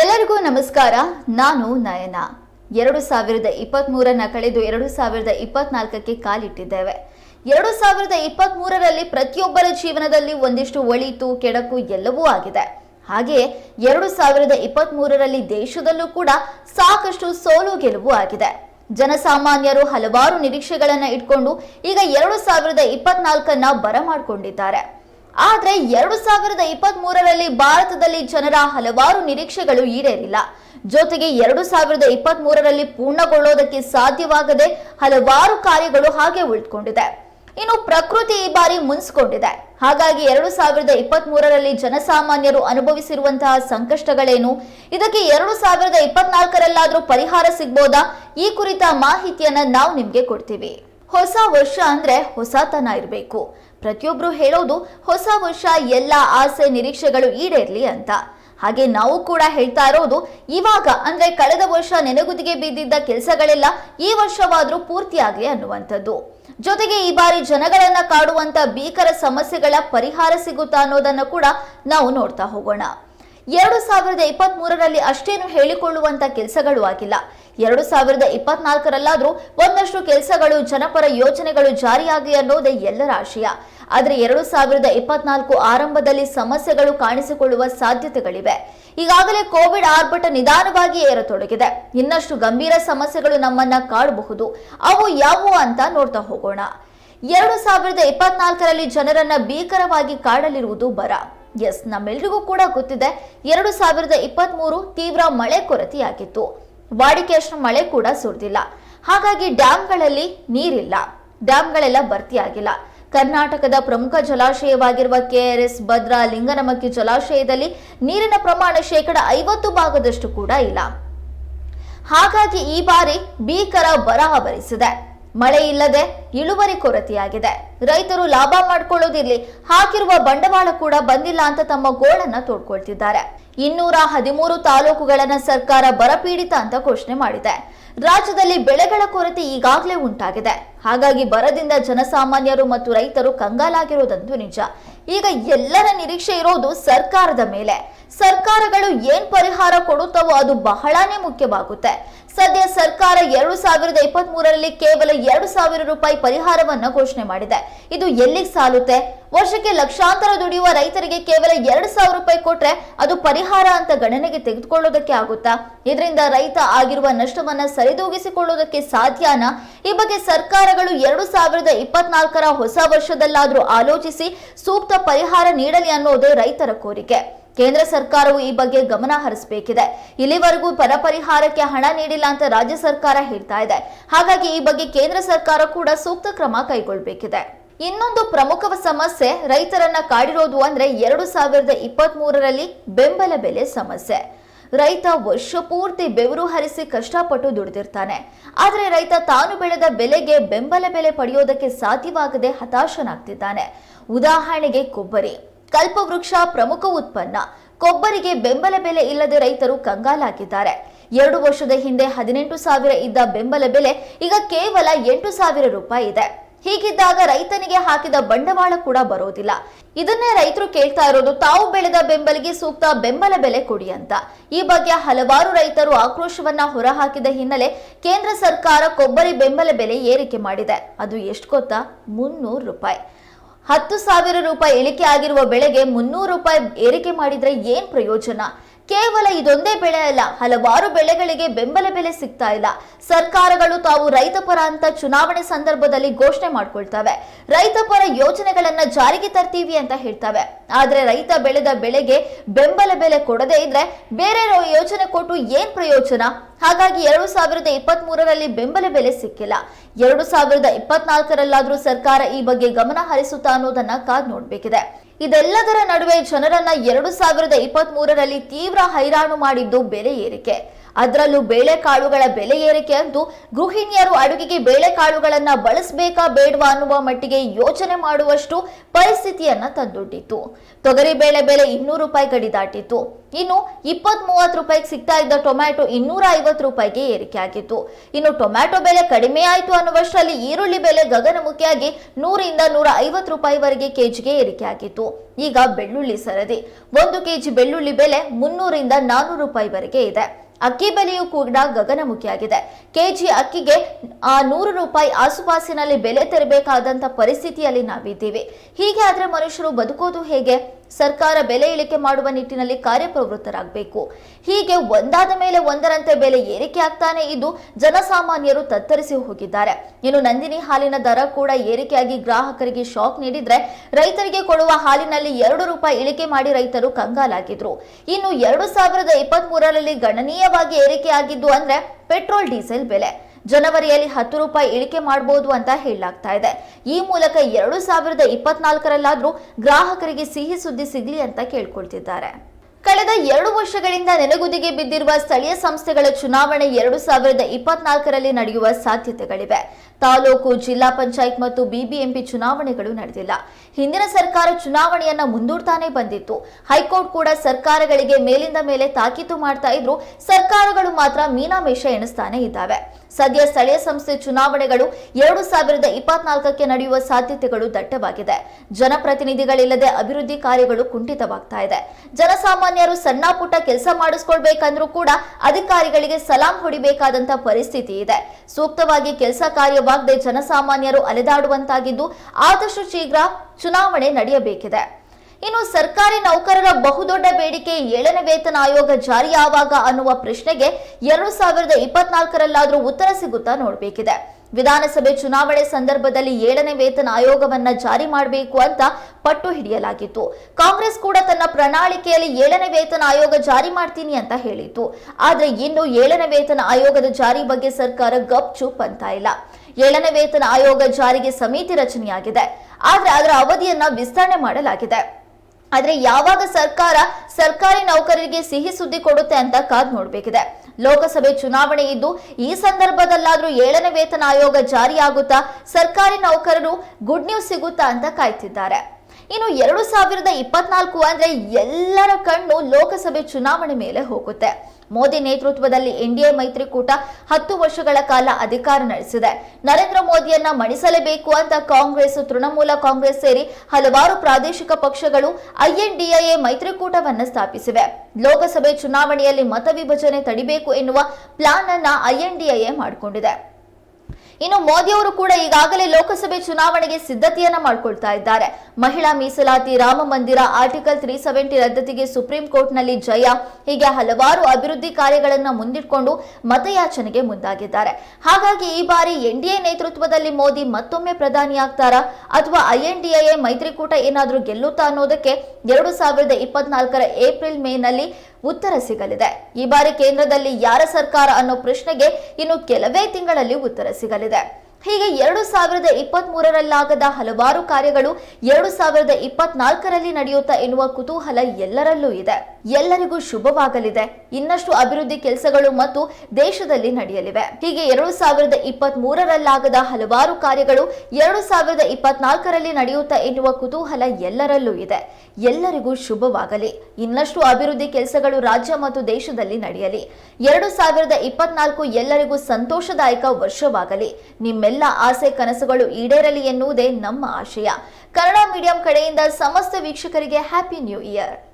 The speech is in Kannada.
ಎಲ್ಲರಿಗೂ ನಮಸ್ಕಾರ. ನಾನು ನಯನ. ಎರಡು ಸಾವಿರದ ಇಪ್ಪತ್ತ್ ಮೂರನ್ನ ಕಳೆದು ಎರಡು ಸಾವಿರದ ಇಪ್ಪತ್ನಾಲ್ಕಕ್ಕೆ ಕಾಲಿಟ್ಟಿದ್ದೇವೆ. ಎರಡು ಸಾವಿರದ ಇಪ್ಪತ್ತ್ ಮೂರರಲ್ಲಿ ಪ್ರತಿಯೊಬ್ಬರ ಜೀವನದಲ್ಲಿ ಒಂದಿಷ್ಟು ಒಳಿತು, ಕೆಡಕು ಎಲ್ಲವೂ ಆಗಿದೆ. ಹಾಗೆ ಎರಡು ಸಾವಿರದ ಇಪ್ಪತ್ತ್ ಮೂರರಲ್ಲಿ ದೇಶದಲ್ಲೂ ಕೂಡ ಸಾಕಷ್ಟು ಸೋಲು, ಗೆಲುವು ಆಗಿದೆ. ಜನಸಾಮಾನ್ಯರು ಹಲವಾರು ನಿರೀಕ್ಷೆಗಳನ್ನು ಇಟ್ಕೊಂಡು ಈಗ ಎರಡು ಸಾವಿರದ ಇಪ್ಪತ್ನಾಲ್ಕನ್ನ ಬರಮಾಡ್ಕೊಂಡಿದ್ದಾರೆ. ಆದ್ರೆ ಎರಡು ಸಾವಿರದ ಇಪ್ಪತ್ತ್ ಮೂರರಲ್ಲಿ ಭಾರತದಲ್ಲಿ ಜನರ ಹಲವಾರು ನಿರೀಕ್ಷೆಗಳು ಈಡೇರಿಲ್ಲ. ಜೊತೆಗೆ ಎರಡು ಸಾವಿರದ ಇಪ್ಪತ್ತ್ ಮೂರರಲ್ಲಿ ಪೂರ್ಣಗೊಳ್ಳೋದಕ್ಕೆ ಸಾಧ್ಯವಾಗದೆ ಹಲವಾರು ಕಾರ್ಯಗಳು ಹಾಗೆ ಉಳಿದುಕೊಂಡಿದೆ. ಇನ್ನು ಪ್ರಕೃತಿ ಈ ಬಾರಿ ಮುನ್ಸ್ಕೊಂಡಿದೆ. ಹಾಗಾಗಿ ಎರಡು ಸಾವಿರದ ಇಪ್ಪತ್ತ್ ಮೂರರಲ್ಲಿ ಜನಸಾಮಾನ್ಯರು ಅನುಭವಿಸಿರುವಂತಹ ಸಂಕಷ್ಟಗಳೇನು? ಇದಕ್ಕೆ ಎರಡು ಸಾವಿರದ ಇಪ್ಪತ್ನಾಲ್ಕರಲ್ಲಾದರೂ ಪರಿಹಾರ ಸಿಗ್ಬೋದಾ? ಈ ಕುರಿತ ಮಾಹಿತಿಯನ್ನ ನಾವು ನಿಮಗೆ ಕೊಡ್ತೀವಿ. ಹೊಸ ವರ್ಷ ಅಂದ್ರೆ ಹೊಸತನ ಇರಬೇಕು. ಪ್ರತಿಯೊಬ್ರು ಹೇಳೋದು ಹೊಸ ವರ್ಷ, ಎಲ್ಲ ಆಸೆ, ನಿರೀಕ್ಷೆಗಳು ಈಡೇರ್ಲಿ ಅಂತ. ಹಾಗೆ ನಾವು ಕೂಡ ಹೇಳ್ತಾ ಇರೋದು, ಇವಾಗ ಅಂದ್ರೆ ಕಳೆದ ವರ್ಷ ನೆನೆಗುದಿಗೆ ಬಿದ್ದಿದ್ದ ಕೆಲಸಗಳೆಲ್ಲ ಈ ವರ್ಷವಾದ್ರೂ ಪೂರ್ತಿಯಾಗ್ಲಿ ಅನ್ನುವಂಥದ್ದು. ಜೊತೆಗೆ ಈ ಬಾರಿ ಜನಗಳನ್ನ ಕಾಡುವಂತ ಭೀಕರ ಸಮಸ್ಯೆಗಳ ಪರಿಹಾರ ಸಿಗುತ್ತಾ ಅನ್ನೋದನ್ನ ಕೂಡ ನಾವು ನೋಡ್ತಾ ಹೋಗೋಣ. ಎರಡು ಸಾವಿರದ ಇಪ್ಪತ್ತ್ ಮೂರರಲ್ಲಿ ಅಷ್ಟೇನು ಹೇಳಿಕೊಳ್ಳುವಂತ ಕೆಲಸಗಳು ಆಗಿಲ್ಲ. ಎರಡು ಸಾವಿರದ ಇಪ್ಪತ್ನಾಲ್ಕರಲ್ಲಾದರೂ ಒಂದಷ್ಟು ಕೆಲಸಗಳು, ಜನಪರ ಯೋಜನೆಗಳು ಜಾರಿಯಾಗಿ ಅನ್ನೋದೇ ಎಲ್ಲರ ಆಶಯ. ಆದರೆ ಎರಡು ಸಾವಿರದ ಇಪ್ಪತ್ನಾಲ್ಕು ಆರಂಭದಲ್ಲಿ ಸಮಸ್ಯೆಗಳು ಕಾಣಿಸಿಕೊಳ್ಳುವ ಸಾಧ್ಯತೆಗಳಿವೆ. ಈಗಾಗಲೇ ಕೋವಿಡ್ ಆರ್ಭಟ ನಿಧಾನವಾಗಿ ಏರತೊಡಗಿದೆ. ಇನ್ನಷ್ಟು ಗಂಭೀರ ಸಮಸ್ಯೆಗಳು ನಮ್ಮನ್ನ ಕಾಡಬಹುದು. ಅವು ಯಾವುವು ಅಂತ ನೋಡ್ತಾ ಹೋಗೋಣ. ಎರಡು ಸಾವಿರದ ಇಪ್ಪತ್ನಾಲ್ಕರಲ್ಲಿ ಜನರನ್ನ ಭೀಕರವಾಗಿ ಕಾಡಲಿರುವುದು ಬರ. ಎಸ್, ನಮ್ಮೆಲ್ರಿಗೂ ಕೂಡ ಗೊತ್ತಿದೆ, ಎರಡು ಸಾವಿರದ ಇಪ್ಪತ್ತ್ ಮೂರು ತೀವ್ರ ಮಳೆ ಕೊರತೆಯಾಗಿತ್ತು. ವಾಡಿಕೆಯಷ್ಟು ಮಳೆ ಕೂಡ ಸುರಿದಿಲ್ಲ. ಹಾಗಾಗಿ ಡ್ಯಾಂಗಳಲ್ಲಿ ನೀರಿಲ್ಲ. ಡ್ಯಾಂಗಳೆಲ್ಲ ಭರ್ತಿಯಾಗಿಲ್ಲ. ಕರ್ನಾಟಕದ ಪ್ರಮುಖ ಜಲಾಶಯವಾಗಿರುವ ಕೆಆರ್ಎಸ್ ಭದ್ರಾ, ಲಿಂಗನಮಕ್ಕಿ ಜಲಾಶಯದಲ್ಲಿ ನೀರಿನ ಪ್ರಮಾಣ ಶೇಕಡ ಐವತ್ತು ಭಾಗದಷ್ಟು ಕೂಡ ಇಲ್ಲ. ಹಾಗಾಗಿ ಈ ಬಾರಿ ಭೀಕರ ಬರ ಆವರಿಸಿದೆ ಮಳೆ ಇಲ್ಲದೆ ಇಳುವರಿ ಕೊರತೆಯಾಗಿದೆ. ರೈತರು ಲಾಭ ಮಾಡ್ಕೊಳ್ಳೋದಿರ್ಲಿ, ಹಾಕಿರುವ ಬಂಡವಾಳ ಕೂಡ ಬಂದಿಲ್ಲ ಅಂತ ತಮ್ಮ ಗೋಳನ್ನ ತೋಡ್ಕೊಳ್ತಿದ್ದಾರೆ. ಇನ್ನೂರ ಹದಿಮೂರು ತಾಲೂಕುಗಳನ್ನ ಸರ್ಕಾರ ಬರಪೀಡಿತ ಅಂತ ಘೋಷಣೆ ಮಾಡಿದೆ. ರಾಜ್ಯದಲ್ಲಿ ಬೆಳೆಗಳ ಕೊರತೆ ಈಗಾಗಲೇ ಉಂಟಾಗಿದೆ. ಹಾಗಾಗಿ ಬರದಿಂದ ಜನಸಾಮಾನ್ಯರು ಮತ್ತು ರೈತರು ಕಂಗಾಲಾಗಿರೋದಂತೂ ನಿಜ. ಈಗ ಎಲ್ಲರ ನಿರೀಕ್ಷೆ ಇರೋದು ಸರ್ಕಾರದ ಮೇಲೆ. ಸರ್ಕಾರಗಳು ಏನ್ ಪರಿಹಾರ ಕೊಡುತ್ತವೋ ಅದು ಬಹಳಾನೇ ಮುಖ್ಯವಾಗುತ್ತೆ. ಸದ್ಯ ಸರ್ಕಾರ ಎರಡು ಸಾವಿರದ ಇಪ್ಪತ್ತ್ ಮೂರರಲ್ಲಿ ಕೇವಲ ಎರಡು ಸಾವಿರ ರೂಪಾಯಿ ಪರಿಹಾರವನ್ನ ಘೋಷಣೆ ಮಾಡಿದೆ. ಇದು ಎಲ್ಲಿಗೆ ಸಾಲುತ್ತೆ? ವರ್ಷಕ್ಕೆ ಲಕ್ಷಾಂತರ ದುಡಿಯುವ ರೈತರಿಗೆ ಕೇವಲ ಎರಡು ಸಾವಿರ ರೂಪಾಯಿ ಕೊಟ್ರೆ ಅದು ಪರಿಹಾರ ಅಂತ ಗಣನೆಗೆ ತೆಗೆದುಕೊಳ್ಳೋದಕ್ಕೆ ಆಗುತ್ತಾ? ಇದರಿಂದ ರೈತ ಆಗಿರುವ ನಷ್ಟವನ್ನ ಸರಿದೂಗಿಸಿಕೊಳ್ಳೋದಕ್ಕೆ ಸಾಧ್ಯನಾ? ಈ ಬಗ್ಗೆ ಸರ್ಕಾರಗಳು ಎರಡು ಸಾವಿರದ ಇಪ್ಪತ್ನಾಲ್ಕರ ಹೊಸ ವರ್ಷದಲ್ಲಾದರೂ ಆಲೋಚಿಸಿ ಸೂಕ್ತ ಪರಿಹಾರ ನೀಡಲಿ ಅನ್ನೋದೇ ರೈತರ ಕೋರಿಕೆ. ಕೇಂದ್ರ ಸರ್ಕಾರವು ಈ ಬಗ್ಗೆ ಗಮನ ಹರಿಸಬೇಕಿದೆ. ಇಲ್ಲಿವರೆಗೂ ಪರ ಪರಿಹಾರಕ್ಕೆ ಹಣ ನೀಡಿಲ್ಲ ಅಂತ ರಾಜ್ಯ ಸರ್ಕಾರ ಹೇಳ್ತಾ ಇದೆ. ಹಾಗಾಗಿ ಈ ಬಗ್ಗೆ ಕೇಂದ್ರ ಸರ್ಕಾರ ಕೂಡ ಸೂಕ್ತ ಕ್ರಮ ಕೈಗೊಳ್ಳಬೇಕಿದೆ ಇನ್ನೊಂದು ಪ್ರಮುಖ ಸಮಸ್ಯೆ, ರೈತರನ್ನ ಕಾಡಿರೋದು ಅಂದ್ರೆ ಎರಡು ಸಾವಿರದ ಇಪ್ಪತ್ತ್ ಮೂರರಲ್ಲಿ ಬೆಂಬಲ ಬೆಲೆ ಸಮಸ್ಯೆ. ರೈತ ವರ್ಷ ಪೂರ್ತಿ ಬೆವರು ಹರಿಸಿ ಕಷ್ಟಪಟ್ಟು ದುಡಿದಿರ್ತಾನೆ. ಆದ್ರೆ ರೈತ ತಾನು ಬೆಳೆದ ಬೆಲೆಗೆ ಬೆಂಬಲ ಬೆಲೆ ಪಡೆಯೋದಕ್ಕೆ ಸಾಧ್ಯವಾಗದೆ ಹತಾಶನಾಗ್ತಿದ್ದಾನೆ. ಉದಾಹರಣೆಗೆ ಕೊಬ್ಬರಿ. ಕಲ್ಪವೃಕ್ಷ ಪ್ರಮುಖ ಉತ್ಪನ್ನ. ಕೊಬ್ಬರಿಗೆ ಬೆಂಬಲ ಬೆಲೆ ಇಲ್ಲದೆ ರೈತರು ಕಂಗಾಲಾಗಿದ್ದಾರೆ. ಎರಡು ವರ್ಷದ ಹಿಂದೆ ಹದಿನೆಂಟು ಸಾವಿರ ಇದ್ದ ಬೆಂಬಲ ಬೆಲೆ ಈಗ ಕೇವಲ ಎಂಟು ಸಾವಿರ ರೂಪಾಯಿ ಇದೆ. ಹೀಗಿದ್ದಾಗ ರೈತನಿಗೆ ಹಾಕಿದ ಬಂಡವಾಳ ಕೂಡ ಬರೋದಿಲ್ಲ. ಇದನ್ನೇ ರೈತರು ಕೇಳ್ತಾ ಇರೋದು, ತಾವು ಬೆಳೆದ ಬೆಂಬಲಿಗೆ ಸೂಕ್ತ ಬೆಂಬಲ ಬೆಲೆ ಕೊಡಿ ಅಂತ. ಈ ಬಗ್ಗೆ ಹಲವಾರು ರೈತರು ಆಕ್ರೋಶವನ್ನ ಹೊರಹಾಕಿದ ಹಿನ್ನೆಲೆ ಕೇಂದ್ರ ಸರ್ಕಾರ ಕೊಬ್ಬರಿ ಬೆಂಬಲ ಬೆಲೆ ಏರಿಕೆ ಮಾಡಿದೆ. ಅದು ಎಷ್ಟು ಗೊತ್ತಾ? ಮುನ್ನೂರು ರೂಪಾಯಿ. ಹತ್ತು ಸಾವಿರ ರೂಪಾಯಿ ಇಳಿಕೆ ಆಗಿರುವ ಬೆಳೆಗೆ ಮುನ್ನೂರು ರೂಪಾಯಿ ಏರಿಕೆ ಮಾಡಿದ್ರೆ ಏನ್ ಪ್ರಯೋಜನ? ಕೇವಲ ಇದೊಂದೇ ಬೆಳೆ ಅಲ್ಲ, ಹಲವಾರು ಬೆಳೆಗಳಿಗೆ ಬೆಂಬಲ ಬೆಲೆ ಸಿಗ್ತಾ ಇಲ್ಲ. ಸರ್ಕಾರಗಳು ತಾವು ರೈತ ಪರ ಅಂತ ಚುನಾವಣೆ ಸಂದರ್ಭದಲ್ಲಿ ಘೋಷಣೆ ಮಾಡ್ಕೊಳ್ತವೆ. ರೈತ ಪರ ಯೋಜನೆಗಳನ್ನ ಜಾರಿಗೆ ತರ್ತೀವಿ ಅಂತ ಹೇಳ್ತವೆ. ಆದ್ರೆ ರೈತ ಬೆಳೆದ ಬೆಳೆಗೆ ಬೆಂಬಲ ಬೆಲೆ ಕೊಡದೇ ಇದ್ರೆ ಬೇರೆ ಯೋಜನೆ ಕೊಟ್ಟು ಏನ್ ಪ್ರಯೋಜನ? ಹಾಗಾಗಿ ಎರಡು ಸಾವಿರದ ಇಪ್ಪತ್ತ್ ಬೆಂಬಲ ಬೆಲೆ ಸಿಕ್ಕಿಲ್ಲ. ಎರಡು ಸಾವಿರದ ಇಪ್ಪತ್ನಾಲ್ಕರಲ್ಲಾದರೂ ಸರ್ಕಾರ ಈ ಬಗ್ಗೆ ಗಮನ ಹರಿಸುತ್ತಾ ಅನ್ನೋದನ್ನ ಕಾದ್ ನೋಡಬೇಕಿದೆ. ಇದೆಲ್ಲದರ ನಡುವೆ ಜನರನ್ನ ಎರಡು ಸಾವಿರದ ಇಪ್ಪತ್ತ್ ಮೂರರಲ್ಲಿ ತೀವ್ರ ಹೈರಾಣು ಮಾಡಿದ್ದು ಬೆಲೆ ಏರಿಕೆ. ಅದರಲ್ಲೂ ಬೇಳೆಕಾಳುಗಳ ಬೆಲೆ ಏರಿಕೆ ಅಂತೂ ಗೃಹಿಣಿಯರು ಅಡುಗೆಗೆ ಬೇಳೆಕಾಳುಗಳನ್ನ ಬಳಸಬೇಕಾ ಬೇಡವಾ ಅನ್ನುವ ಮಟ್ಟಿಗೆ ಯೋಚನೆ ಮಾಡುವಷ್ಟು ಪರಿಸ್ಥಿತಿಯನ್ನ ತಂದೊಡ್ಡಿತ್ತು. ತೊಗರಿಬೇಳೆ ಬೆಲೆ ಇನ್ನೂರು ರೂಪಾಯಿ ಗಡಿ ದಾಟಿತ್ತು. ಇನ್ನು ಇಪ್ಪತ್ ಮೂವತ್ತು ರೂಪಾಯಿಗೆ ಸಿಗ್ತಾ ಇದ್ದ ಟೊಮ್ಯಾಟೊ ಇನ್ನೂರ ಐವತ್ತು ರೂಪಾಯಿಗೆ ಏರಿಕೆ ಆಗಿತ್ತು. ಇನ್ನು ಟೊಮ್ಯಾಟೊ ಬೆಲೆ ಕಡಿಮೆ ಆಯಿತು ಅನ್ನುವಷ್ಟರಲ್ಲಿ ಈರುಳ್ಳಿ ಬೆಲೆ ಗಗನಮುಖಿಯಾಗಿ ನೂರಿಂದ ನೂರ ಐವತ್ತು ರೂಪಾಯಿವರೆಗೆ ಕೆಜಿಗೆ ಏರಿಕೆ ಆಗಿತ್ತು. ಈಗ ಬೆಳ್ಳುಳ್ಳಿ ಸರದಿ. ಒಂದು ಕೆಜಿ ಬೆಳ್ಳುಳ್ಳಿ ಬೆಲೆ ಮುನ್ನೂರಿಂದ ನಾನ್ನೂರು ರೂಪಾಯಿವರೆಗೆ ಇದೆ. ಅಕ್ಕಿ ಬೆಲೆಯೂ ಕೂಡ ಗಗನಮುಖಿಯಾಗಿದೆ. ಕೆಜಿ ಅಕ್ಕಿಗೆ, ಆ, ನೂರು ರೂಪಾಯಿ ಆಸುಪಾಸಿನಲ್ಲಿ ಬೆಲೆ ತೆರಬೇಕಾದಂತ ಪರಿಸ್ಥಿತಿಯಲ್ಲಿ ನಾವಿದ್ದೀವಿ. ಹೀಗೆ ಆದ್ರೆ ಮನುಷ್ಯರು ಬದುಕೋದು ಹೇಗೆ? ಸರ್ಕಾರ ಬೆಲೆ ಇಳಿಕೆ ಮಾಡುವ ನಿಟ್ಟಿನಲ್ಲಿ ಕಾರ್ಯಪ್ರವೃತ್ತರಾಗಬೇಕು. ಹೀಗೆ ಒಂದಾದ ಮೇಲೆ ಒಂದರಂತೆ ಬೆಲೆ ಏರಿಕೆ ಆಗ್ತಾನೆ ಇದ್ದು ಜನಸಾಮಾನ್ಯರು ತತ್ತರಿಸಿ ಹೋಗಿದ್ದಾರೆ. ಇನ್ನು ನಂದಿನಿ ಹಾಲಿನ ದರ ಕೂಡ ಏರಿಕೆಯಾಗಿ ಗ್ರಾಹಕರಿಗೆ ಶಾಕ್ ನೀಡಿದ್ರೆ ರೈತರಿಗೆ ಕೊಡುವ ಹಾಲಿನಲ್ಲಿ ಎರಡು ರೂಪಾಯಿ ಇಳಿಕೆ ಮಾಡಿ ರೈತರು ಕಂಗಾಲಾಗಿದ್ರು. ಇನ್ನು ಎರಡು ಸಾವಿರದ ಇಪ್ಪತ್ತ್ ಗಣನೀಯವಾಗಿ ಏರಿಕೆಯಾಗಿದ್ದು ಅಂದ್ರೆ ಪೆಟ್ರೋಲ್, ಡೀಸೆಲ್ ಬೆಲೆ. ಜನವರಿಯಲ್ಲಿ ಹತ್ತು ರೂಪಾಯಿ ಇಳಿಕೆ ಮಾಡಬಹುದು ಅಂತ ಹೇಳಲಾಗ್ತಾ ಇದೆ. ಈ ಮೂಲಕ ಎರಡು ಸಾವಿರದ ಇಪ್ಪತ್ನಾಲ್ಕರಲ್ಲಾದ್ರೂ ಗ್ರಾಹಕರಿಗೆ ಸಿಹಿ ಸುದ್ದಿ ಸಿಗ್ಲಿ ಅಂತ ಕೇಳ್ಕೊಳ್ತಿದ್ದಾರೆ. ಕಳೆದ ಎರಡು ವರ್ಷಗಳಿಂದ ನೆನೆಗುದಿಗೆ ಬಿದ್ದಿರುವ ಸ್ಥಳೀಯ ಸಂಸ್ಥೆಗಳ ಚುನಾವಣೆ ಎರಡು ಸಾವಿರದ ಇಪ್ಪತ್ನಾಲ್ಕರಲ್ಲಿ ನಡೆಯುವ ಸಾಧ್ಯತೆಗಳಿವೆ. ತಾಲೂಕು, ಜಿಲ್ಲಾ ಪಂಚಾಯತ್ ಮತ್ತು ಬಿಬಿಎಂಪಿ ಚುನಾವಣೆಗಳು ನಡೆದಿಲ್ಲ. ಹಿಂದಿನ ಸರ್ಕಾರ ಚುನಾವಣೆಯನ್ನ ಮುಂದೂಡ್ತಾನೆ ಬಂದಿತ್ತು. ಹೈಕೋರ್ಟ್ ಕೂಡ ಸರ್ಕಾರಗಳಿಗೆ ಮೇಲಿಂದ ಮೇಲೆ ತಾಕೀತು ಮಾಡ್ತಾ ಇದ್ರು. ಸರ್ಕಾರಗಳು ಮಾತ್ರ ಮೀನಾಮೇಷ ಎಣಿಸ್ತಾನೆ ಇದ್ದಾವೆ. ಸದ್ಯ ಸ್ಥಳೀಯ ಸಂಸ್ಥೆ ಚುನಾವಣೆಗಳು ಎರಡು ಸಾವಿರದ ಇಪ್ಪತ್ನಾಲ್ಕಕ್ಕೆ ನಡೆಯುವ ಸಾಧ್ಯತೆಗಳು ದಟ್ಟವಾಗಿದೆ. ಜನಪ್ರತಿನಿಧಿಗಳಿಲ್ಲದೆ ಅಭಿವೃದ್ಧಿ ಕಾರ್ಯಗಳು ಕುಂಠಿತವಾಗ್ತಾ ಇದೆ. ಜನಸಾಮಾನ್ಯರು ಸಣ್ಣ ಪುಟ್ಟ ಕೆಲಸ ಮಾಡಿಸ್ಕೊಳ್ಬೇಕಂದ್ರೂ ಕೂಡ ಅಧಿಕಾರಿಗಳಿಗೆ ಸಲಾಂ ಹೊಡಿಬೇಕಾದಂತ ಪರಿಸ್ಥಿತಿ ಇದೆ. ಸೂಕ್ತವಾಗಿ ಕೆಲಸ ಕಾರ್ಯವಾಗದೆ ಜನಸಾಮಾನ್ಯರು ಅಲೆದಾಡುವಂತಾಗಿದ್ದು ಆದಷ್ಟು ಶೀಘ್ರ ಚುನಾವಣೆ ನಡೆಯಬೇಕಿದೆ. ಇನ್ನು ಸರ್ಕಾರಿ ನೌಕರರ ಬಹುದೊಡ್ಡ ಬೇಡಿಕೆ ಏಳನೇ ವೇತನ ಆಯೋಗ ಜಾರಿ ಯಾವಾಗ ಅನ್ನುವ ಪ್ರಶ್ನೆಗೆ ಎರಡು ಸಾವಿರದ ಇಪ್ಪತ್ನಾಲ್ಕರಲ್ಲಾದರೂ ಉತ್ತರ ಸಿಗುತ್ತಾ ನೋಡಬೇಕಿದೆ. ವಿಧಾನಸಭೆ ಚುನಾವಣೆ ಸಂದರ್ಭದಲ್ಲಿ ಏಳನೇ ವೇತನ ಆಯೋಗವನ್ನ ಜಾರಿ ಮಾಡಬೇಕು ಅಂತ ಪಟ್ಟು ಹಿಡಿಯಲಾಗಿತ್ತು. ಕಾಂಗ್ರೆಸ್ ಕೂಡ ತನ್ನ ಪ್ರಣಾಳಿಕೆಯಲ್ಲಿ ಏಳನೇ ವೇತನ ಆಯೋಗ ಜಾರಿ ಮಾಡ್ತೀನಿ ಅಂತ ಹೇಳಿತ್ತು. ಆದ್ರೆ ಇನ್ನು ಏಳನೇ ವೇತನ ಆಯೋಗದ ಜಾರಿ ಬಗ್ಗೆ ಸರ್ಕಾರ ಗಪ್ ಚುಪ್ ಅಂತ ಇಲ್ಲ. ಏಳನೇ ವೇತನ ಆಯೋಗ ಜಾರಿಗೆ ಸಮಿತಿ ರಚನೆಯಾಗಿದೆ. ಆದ್ರೆ ಅದರ ಅವಧಿಯನ್ನ ವಿಸ್ತರಣೆ ಮಾಡಲಾಗಿದೆ. ಆದ್ರೆ ಯಾವಾಗ ಸರ್ಕಾರ ಸರ್ಕಾರಿ ನೌಕರರಿಗೆ ಸಿಹಿ ಸುದ್ದಿ ಕೊಡುತ್ತೆ ಅಂತ ಕಾದ್ ನೋಡ್ಬೇಕಿದೆ. ಲೋಕಸಭೆ ಚುನಾವಣೆ ಇದ್ದು ಈ ಸಂದರ್ಭದಲ್ಲಾದ್ರೂ ಏಳನೇ ವೇತನ ಆಯೋಗ ಜಾರಿಯಾಗುತ್ತಾ ಸರ್ಕಾರಿ ನೌಕರರು ಗುಡ್ ನ್ಯೂಸ್ ಸಿಗುತ್ತಾ ಅಂತ ಕಾಯ್ತಿದ್ದಾರೆ. ಇನ್ನು ಎರಡು ಸಾವಿರದ ಇಪ್ಪತ್ನಾಲ್ಕು ಅಂದ್ರೆ ಎಲ್ಲರ ಕಣ್ಣು ಲೋಕಸಭೆ ಚುನಾವಣೆ ಮೇಲೆ ಹೋಗುತ್ತೆ. ಮೋದಿ ನೇತೃತ್ವದಲ್ಲಿ ಎನ್ಡಿಎ ಮೈತ್ರಿಕೂಟ ಹತ್ತು ವರ್ಷಗಳ ಕಾಲ ಅಧಿಕಾರ ನಡೆಸಿದೆ. ನರೇಂದ್ರ ಮೋದಿಯನ್ನ ಮಣಿಸಲೇಬೇಕು ಅಂತ ಕಾಂಗ್ರೆಸ್, ತೃಣಮೂಲ ಕಾಂಗ್ರೆಸ್ ಸೇರಿ ಹಲವಾರು ಪ್ರಾದೇಶಿಕ ಪಕ್ಷಗಳು ಐಎನ್ಡಿಎ ಮೈತ್ರಿಕೂಟವನ್ನು ಸ್ಥಾಪಿಸಿವೆ. ಲೋಕಸಭೆ ಚುನಾವಣೆಯಲ್ಲಿ ಮತ ವಿಭಜನೆ ತಡಿಬೇಕು ಎನ್ನುವ ಪ್ಲಾನ್ ಅನ್ನ ಐಎನ್ಡಿಎ ಮಾಡಿಕೊಂಡಿದೆ. ಇನ್ನು ಮೋದಿ ಅವರು ಕೂಡ ಈಗಾಗಲೇ ಲೋಕಸಭೆ ಚುನಾವಣೆಗೆ ಸಿದ್ಧತೆಯನ್ನ ಮಾಡಿಕೊಳ್ತಾ ಇದ್ದಾರೆ. ಮಹಿಳಾ ಮೀಸಲಾತಿ, Ram Mandir, article three seventy ರದ್ದತಿಗೆ supreme ಕೋರ್ಟ್ನಲ್ಲಿ ಜಯ. ಹೀಗೆ ಹಲವಾರು ಅಭಿವೃದ್ಧಿ ಕಾರ್ಯಗಳನ್ನ ಮುಂದಿಟ್ಕೊಂಡು ಮತಯಾಚನೆಗೆ ಮುಂದಾಗಿದ್ದಾರೆ. ಹಾಗಾಗಿ ಈ ಬಾರಿ ಎನ್ಡಿಎ ನೇತೃತ್ವದಲ್ಲಿ ಮೋದಿ ಮತ್ತೊಮ್ಮೆ ಪ್ರಧಾನಿಯಾಗ್ತಾರಾ ಅಥವಾ ಐಎನ್ಡಿಎ ಮೈತ್ರಿಕೂಟ ಏನಾದರೂ ಗೆಲ್ಲುತ್ತಾ ಅನ್ನೋದಕ್ಕೆ ಎರಡು ಸಾವಿರದ ಇಪ್ಪತ್ನಾಲ್ಕರ ಏಪ್ರಿಲ್ ಮೇನಲ್ಲಿ ಉತ್ತರ ಸಿಗಲಿದೆ. ಈ ಬಾರಿ ಕೇಂದ್ರದಲ್ಲಿ ಯಾರ ಸರ್ಕಾರ ಅನ್ನೋ ಪ್ರಶ್ನೆಗೆ ಇನ್ನು ಕೆಲವೇ ತಿಂಗಳಲ್ಲಿ ಉತ್ತರ ಸಿಗಲಿದೆ. ಹೀಗೆ ಎರಡು ಸಾವಿರದ ಇಪ್ಪತ್ತ್ ಮೂರರಲ್ಲಾಗದ ಹಲವಾರು ಕಾರ್ಯಗಳು ಎರಡು ಸಾವಿರದ ಇಪ್ಪತ್ನಾಲ್ಕರಲ್ಲಿ ನಡೆಯುತ್ತಾ ಎನ್ನುವ ಕುತೂಹಲ ಎಲ್ಲರಲ್ಲೂ ಇದೆ. ಎಲ್ಲರಿಗೂ ಶುಭವಾಗಲಿದೆ. ಇನ್ನಷ್ಟು ಅಭಿವೃದ್ಧಿ ಕೆಲಸಗಳು ಮತ್ತು ದೇಶದಲ್ಲಿ ನಡೆಯಲಿವೆ. ಹೀಗೆ ಎರಡು ಸಾವಿರದ ಇಪ್ಪತ್ತ್ ಮೂರರಲ್ಲಾಗದ ಹಲವಾರು ಕಾರ್ಯಗಳು ಎರಡು ಸಾವಿರದ ಇಪ್ಪತ್ನಾಲ್ಕರಲ್ಲಿ ನಡೆಯುತ್ತಾ ಎನ್ನುವ ಕುತೂಹಲ ಎಲ್ಲರಲ್ಲೂ ಇದೆ. ಎಲ್ಲರಿಗೂ ಶುಭವಾಗಲಿ. ಇನ್ನಷ್ಟು ಅಭಿವೃದ್ಧಿ ಕೆಲಸಗಳು ರಾಜ್ಯ ಮತ್ತು ದೇಶದಲ್ಲಿ ನಡೆಯಲಿ. ಎರಡು ಸಾವಿರದ ಇಪ್ಪತ್ನಾಲ್ಕು ಎಲ್ಲರಿಗೂ ಸಂತೋಷದಾಯಕ ವರ್ಷವಾಗಲಿ. ನಿಮ್ಮೆಲ್ಲ ಆಸೆ ಕನಸುಗಳು ಈಡೇರಲಿ ಎನ್ನುವುದೇ ನಮ್ಮ ಆಶಯ. ಕನ್ನಡ ಮೀಡಿಯಂ ಕಡೆಯಿಂದ ಸಮಸ್ತ ವೀಕ್ಷಕರಿಗೆ ಹ್ಯಾಪಿ ನ್ಯೂ ಇಯರ್.